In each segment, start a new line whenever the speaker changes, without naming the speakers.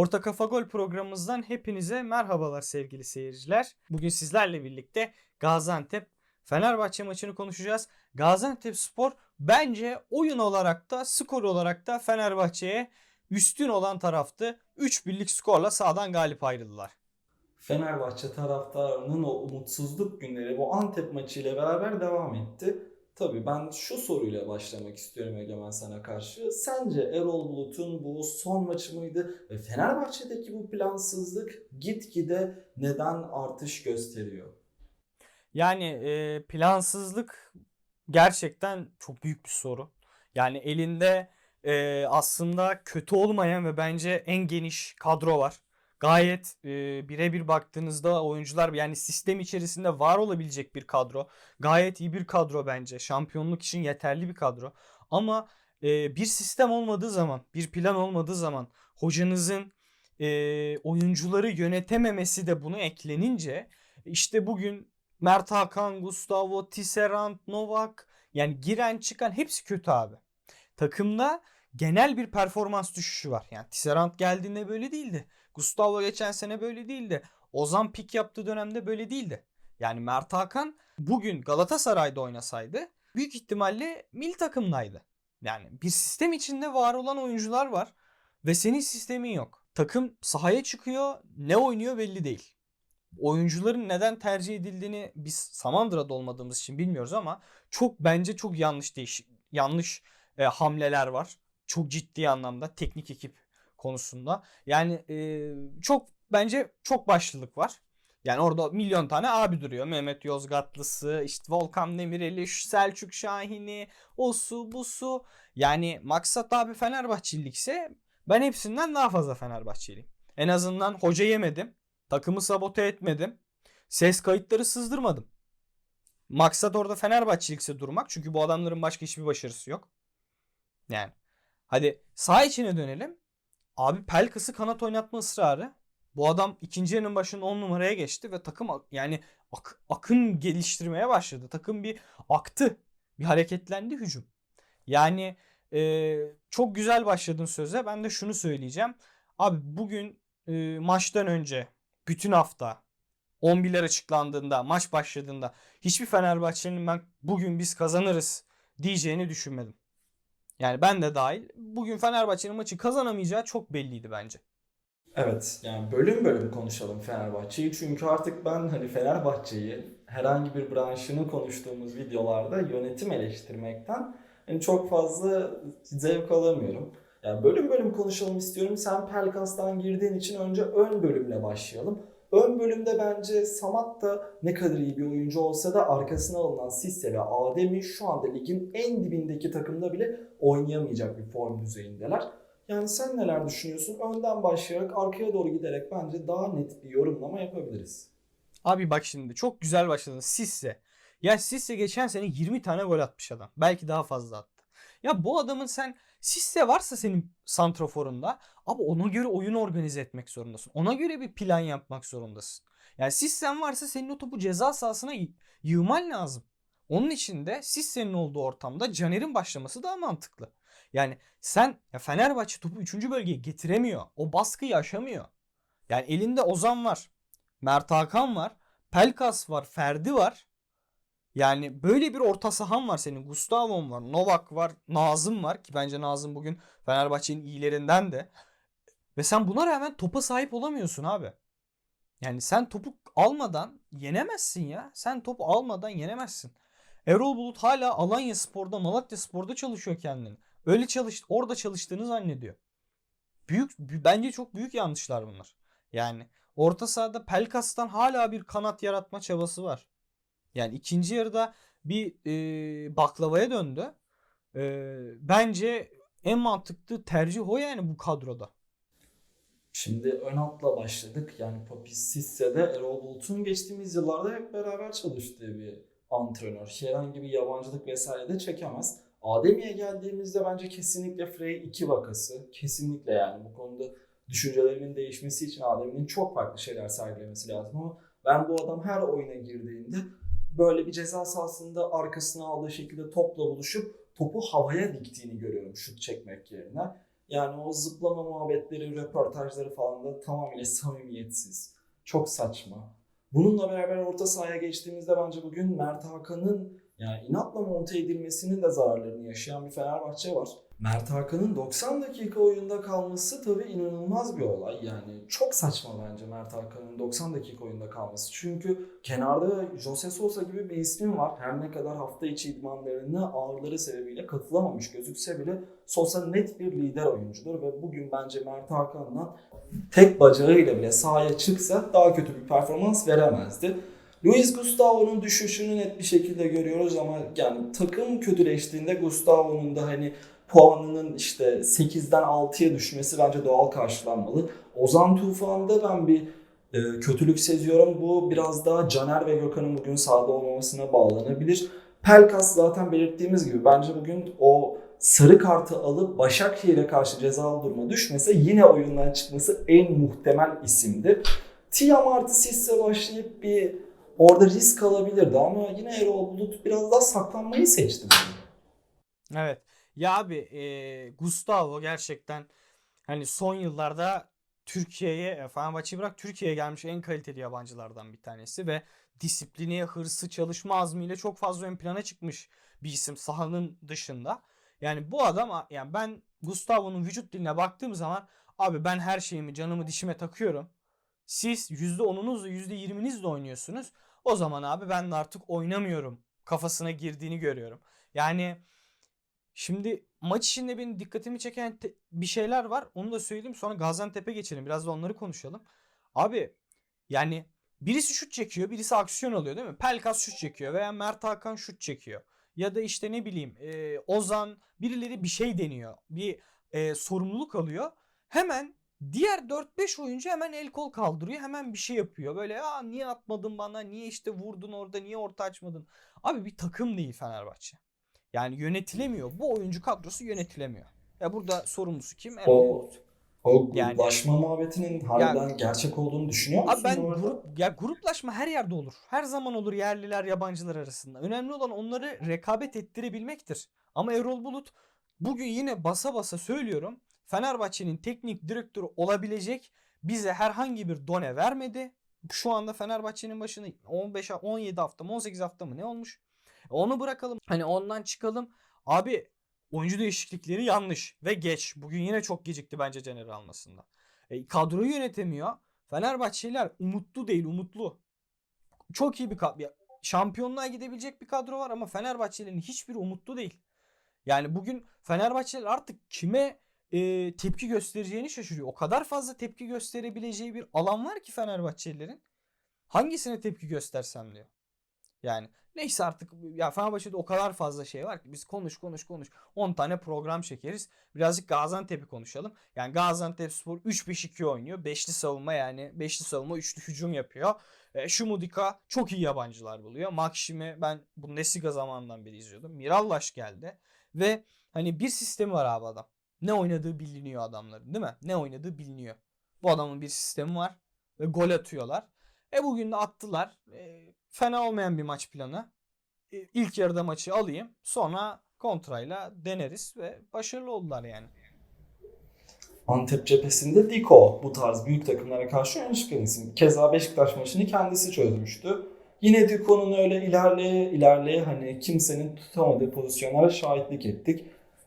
Orta Kafa Gol programımızdan hepinize merhabalar sevgili seyirciler. Bugün sizlerle birlikte Gaziantep Fenerbahçe maçını konuşacağız. Gaziantep Spor bence oyun olarak da skor olarak da Fenerbahçe'ye üstün olan taraftı. 3 birlik skorla sağdan galip ayrıldılar.
Fenerbahçe taraftarının o umutsuzluk günleri bu Antep maçı ile beraber devam etti. Tabii ben şu soruyla başlamak istiyorum Egemen sana karşı. Sence Erol Bulut'un bu son maçı mıydı ve Fenerbahçe'deki bu plansızlık gitgide neden artış gösteriyor?
Yani e, plansızlık gerçekten çok büyük bir soru. Yani elinde e, aslında kötü olmayan ve bence en geniş kadro var. Gayet e, birebir baktığınızda oyuncular yani sistem içerisinde var olabilecek bir kadro. Gayet iyi bir kadro bence. Şampiyonluk için yeterli bir kadro. Ama e, bir sistem olmadığı zaman, bir plan olmadığı zaman hocanızın e, oyuncuları yönetememesi de bunu eklenince işte bugün Mert Hakan, Gustavo, Tisserand, Novak yani giren çıkan hepsi kötü abi. Takımda genel bir performans düşüşü var. Yani Tisserand geldiğinde böyle değildi. Gustavo geçen sene böyle değildi. Ozan pik yaptığı dönemde böyle değildi. Yani Mert Hakan bugün Galatasaray'da oynasaydı büyük ihtimalle mil takımdaydı. Yani bir sistem içinde var olan oyuncular var ve senin sistemin yok. Takım sahaya çıkıyor ne oynuyor belli değil. Oyuncuların neden tercih edildiğini biz Samandıra'da olmadığımız için bilmiyoruz ama çok bence çok yanlış değiş yanlış e, hamleler var. Çok ciddi anlamda teknik ekip konusunda. Yani e, çok bence çok başlılık var. Yani orada milyon tane abi duruyor. Mehmet Yozgatlısı, işte Volkan Demireli, Selçuk Şahin'i, o su bu su. Yani maksat abi Fenerbahçelilikse ben hepsinden daha fazla Fenerbahçeliyim. En azından hoca yemedim. Takımı sabote etmedim. Ses kayıtları sızdırmadım. Maksat orada Fenerbahçelikse durmak. Çünkü bu adamların başka hiçbir başarısı yok. Yani. Hadi sağ içine dönelim. Abi Pelkas'ı kanat oynatma ısrarı. Bu adam ikinci yarının başında 10 numaraya geçti ve takım yani ak- akın geliştirmeye başladı. Takım bir aktı. Bir hareketlendi hücum. Yani e, çok güzel başladın söze. Ben de şunu söyleyeceğim. Abi bugün e, maçtan önce bütün hafta 11'ler açıklandığında, maç başladığında hiçbir Fenerbahçe'nin ben bugün biz kazanırız diyeceğini düşünmedim. Yani ben de dahil. Bugün Fenerbahçe'nin maçı kazanamayacağı çok belliydi bence.
Evet yani bölüm bölüm konuşalım Fenerbahçe'yi çünkü artık ben hani Fenerbahçe'yi herhangi bir branşını konuştuğumuz videolarda yönetim eleştirmekten hani çok fazla zevk alamıyorum. Yani bölüm bölüm konuşalım istiyorum. Sen Pelkas'tan girdiğin için önce ön bölümle başlayalım. Ön bölümde bence Samat da ne kadar iyi bir oyuncu olsa da arkasına alınan Sisse ve Ademi şu anda ligin en dibindeki takımda bile oynayamayacak bir form düzeyindeler. Yani sen neler düşünüyorsun? Önden başlayarak arkaya doğru giderek bence daha net bir yorumlama yapabiliriz.
Abi bak şimdi çok güzel başladın. Sisse. Ya Sisse geçen sene 20 tane gol atmış adam. Belki daha fazla attı. Ya bu adamın sen Sisse varsa senin santroforunda abi ona göre oyun organize etmek zorundasın. Ona göre bir plan yapmak zorundasın. Yani Sisse'n varsa senin o topu ceza sahasına yığman lazım. Onun için de Sisse'nin olduğu ortamda Caner'in başlaması daha mantıklı. Yani sen ya Fenerbahçe topu 3. bölgeye getiremiyor. O baskıyı aşamıyor. Yani elinde Ozan var. Mert Hakan var. Pelkas var. Ferdi var. Yani böyle bir orta sahan var senin. Gustavo'm var. Novak var. Nazım var. Ki bence Nazım bugün Fenerbahçe'nin iyilerinden de. Ve sen buna rağmen topa sahip olamıyorsun abi. Yani sen topu almadan yenemezsin ya. Sen topu almadan yenemezsin. Erol Bulut hala Alanya Spor'da, Malatya Spor'da çalışıyor kendini. Öyle çalış, orada çalıştığını zannediyor. Büyük, bü- bence çok büyük yanlışlar bunlar. Yani orta sahada Pelkas'tan hala bir kanat yaratma çabası var. Yani ikinci yarıda bir e, baklavaya döndü. E, bence en mantıklı tercih o yani bu kadroda.
Şimdi ön hatla başladık. Yani Papi Sisse de Erol Bulut'un geçtiğimiz yıllarda hep beraber çalıştığı bir antrenör. Herhangi bir yabancılık vesaire de çekemez. Ademi'ye geldiğimizde bence kesinlikle Frey 2 vakası. Kesinlikle yani bu konuda düşüncelerimin değişmesi için Adem'in çok farklı şeyler sergilemesi lazım ama ben bu adam her oyuna girdiğinde böyle bir ceza sahasında arkasına aldığı şekilde topla buluşup topu havaya diktiğini görüyorum şut çekmek yerine. Yani o zıplama muhabbetleri, röportajları falan da tamamıyla samimiyetsiz. Çok saçma. Bununla beraber orta sahaya geçtiğimizde bence bugün Mert Hakan'ın yani inatla monte edilmesinin de zararlarını yaşayan bir Fenerbahçe var. Mert Hakan'ın 90 dakika oyunda kalması tabii inanılmaz bir olay. Yani çok saçma bence Mert Hakan'ın 90 dakika oyunda kalması. Çünkü kenarda Jose Sosa gibi bir ismin var. Her ne kadar hafta içi idmanlarına ağrıları sebebiyle katılamamış gözükse bile Sosa net bir lider oyuncudur ve bugün bence Mert Hakan'dan tek bacağıyla bile sahaya çıksa daha kötü bir performans veremezdi. Luis Gustavo'nun düşüşünü net bir şekilde görüyoruz ama yani takım kötüleştiğinde Gustavo'nun da hani puanının işte 8'den 6'ya düşmesi bence doğal karşılanmalı. Ozan Tufan'da ben bir e, kötülük seziyorum. Bu biraz daha Caner ve Gökhan'ın bugün sahada olmamasına bağlanabilir. Pelkas zaten belirttiğimiz gibi bence bugün o sarı kartı alıp Başakşehir'e karşı cezalı duruma düşmese yine oyundan çıkması en muhtemel isimdi. Tiam artı Sisse başlayıp bir orada risk alabilirdi ama yine Erol Bulut biraz daha saklanmayı seçti.
Evet. Ya abi e, Gustavo gerçekten hani son yıllarda Türkiye'ye e, Fenerbahçe'yi bırak Türkiye'ye gelmiş en kaliteli yabancılardan bir tanesi ve disiplini, hırsı, çalışma azmiyle çok fazla ön plana çıkmış bir isim sahanın dışında. Yani bu adam yani ben Gustavo'nun vücut diline baktığım zaman abi ben her şeyimi canımı dişime takıyorum. Siz %10'unuzla %20'nizle oynuyorsunuz. O zaman abi ben de artık oynamıyorum kafasına girdiğini görüyorum. Yani Şimdi maç içinde benim dikkatimi çeken bir şeyler var. Onu da söyleyeyim. Sonra Gaziantep'e geçelim. Biraz da onları konuşalım. Abi yani birisi şut çekiyor, birisi aksiyon alıyor değil mi? Pelkas şut çekiyor veya Mert Hakan şut çekiyor. Ya da işte ne bileyim e, Ozan birileri bir şey deniyor. Bir e, sorumluluk alıyor. Hemen diğer 4-5 oyuncu hemen el kol kaldırıyor. Hemen bir şey yapıyor. Böyle Aa, niye atmadın bana? Niye işte vurdun orada? Niye orta açmadın? Abi bir takım değil Fenerbahçe. Yani yönetilemiyor. Bu oyuncu kadrosu yönetilemiyor. Ya burada sorumlusu kim? Erol
O,
Bulut.
o
Yani-
gruplaşma muhabbetinin harbiden gerçek olduğunu düşünüyor musun?
Abi ben grup ya gruplaşma her yerde olur. Her zaman olur yerliler yabancılar arasında. Önemli olan onları rekabet ettirebilmektir. Ama Erol Bulut bugün yine basa basa söylüyorum. Fenerbahçe'nin teknik direktörü olabilecek bize herhangi bir done vermedi. Şu anda Fenerbahçe'nin başında 15 17 hafta mı 18 hafta mı ne olmuş? Onu bırakalım. Hani ondan çıkalım. Abi oyuncu değişiklikleri yanlış ve geç. Bugün yine çok gecikti bence Caner almasında. E, kadroyu yönetemiyor. Fenerbahçeliler umutlu değil, umutlu. Çok iyi bir kadro. Şampiyonluğa gidebilecek bir kadro var ama Fenerbahçelilerin hiçbiri umutlu değil. Yani bugün Fenerbahçeliler artık kime e, tepki göstereceğini şaşırıyor. O kadar fazla tepki gösterebileceği bir alan var ki Fenerbahçelilerin. Hangisine tepki göstersem diyor. Yani neyse artık ya Fenerbahçe'de o kadar fazla şey var ki biz konuş konuş konuş 10 tane program çekeriz. Birazcık Gaziantep'i konuşalım. Yani Gaziantepspor 3-5-2 oynuyor. Beşli savunma yani beşli savunma üçlü hücum yapıyor. E, Şumudika çok iyi yabancılar buluyor. Maksim'i ben Bundesliga zamanından beri izliyordum. Mirallaş geldi ve hani bir sistemi var abi adam. Ne oynadığı biliniyor adamların değil mi? Ne oynadığı biliniyor. Bu adamın bir sistemi var ve gol atıyorlar. E bugün de attılar. E, fena olmayan bir maç planı. E, ilk yarıda maçı alayım. Sonra kontrayla deneriz ve başarılı oldular yani.
Antep cephesinde Diko bu tarz büyük takımlara karşı öne çıkan isim. Keza Beşiktaş maçını kendisi çözmüştü. Yine Diko'nun öyle ilerleye ilerleye hani kimsenin tutamadığı pozisyonlara şahitlik ettik.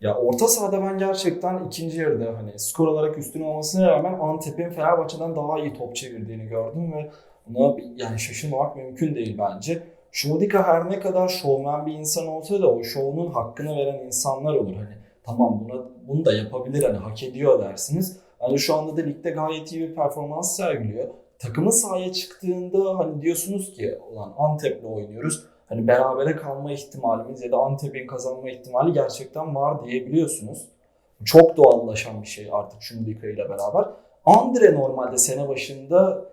Ya orta sahada ben gerçekten ikinci yarıda hani skor olarak üstün olmasına rağmen Antep'in Fenerbahçe'den daha iyi top çevirdiğini gördüm ve buna yani şaşırmamak mümkün değil bence. Şumudika her ne kadar şovmen bir insan olsa da o şovunun hakkını veren insanlar olur. Hani tamam buna bunu da yapabilir hani hak ediyor dersiniz. Hani şu anda da ligde gayet iyi bir performans sergiliyor. Takımı sahaya çıktığında hani diyorsunuz ki ulan Antep'le oynuyoruz. Hani berabere kalma ihtimalimiz ya da Antep'in kazanma ihtimali gerçekten var diyebiliyorsunuz. Çok doğallaşan bir şey artık Şumudika ile beraber. Andre normalde sene başında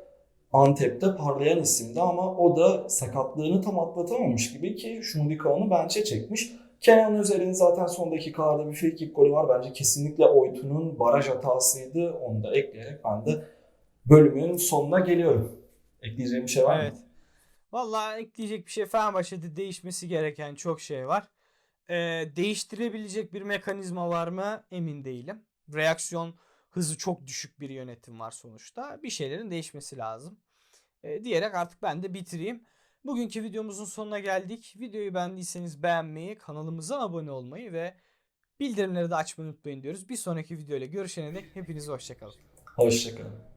Antep'te parlayan isimdi ama o da sakatlığını tam atlatamamış gibi ki Şumudika onu bench'e çekmiş. Kenan Özer'in zaten son dakikalarda bir free kick golü var. Bence kesinlikle Oytun'un baraj hatasıydı. Onu da ekleyerek ben de bölümün sonuna geliyorum. Ekleyeceğim bir şey var
Evet.
Mı?
Vallahi ekleyecek bir şey Fenerbahçe'de değişmesi gereken çok şey var. Ee, değiştirebilecek bir mekanizma var mı emin değilim. reaksiyon hızı çok düşük bir yönetim var sonuçta. Bir şeylerin değişmesi lazım. E, diyerek artık ben de bitireyim. Bugünkü videomuzun sonuna geldik. Videoyu beğendiyseniz beğenmeyi, kanalımıza abone olmayı ve bildirimleri de açmayı unutmayın diyoruz. Bir sonraki videoyla görüşene dek hepinize hoşçakalın.
Hoşçakalın.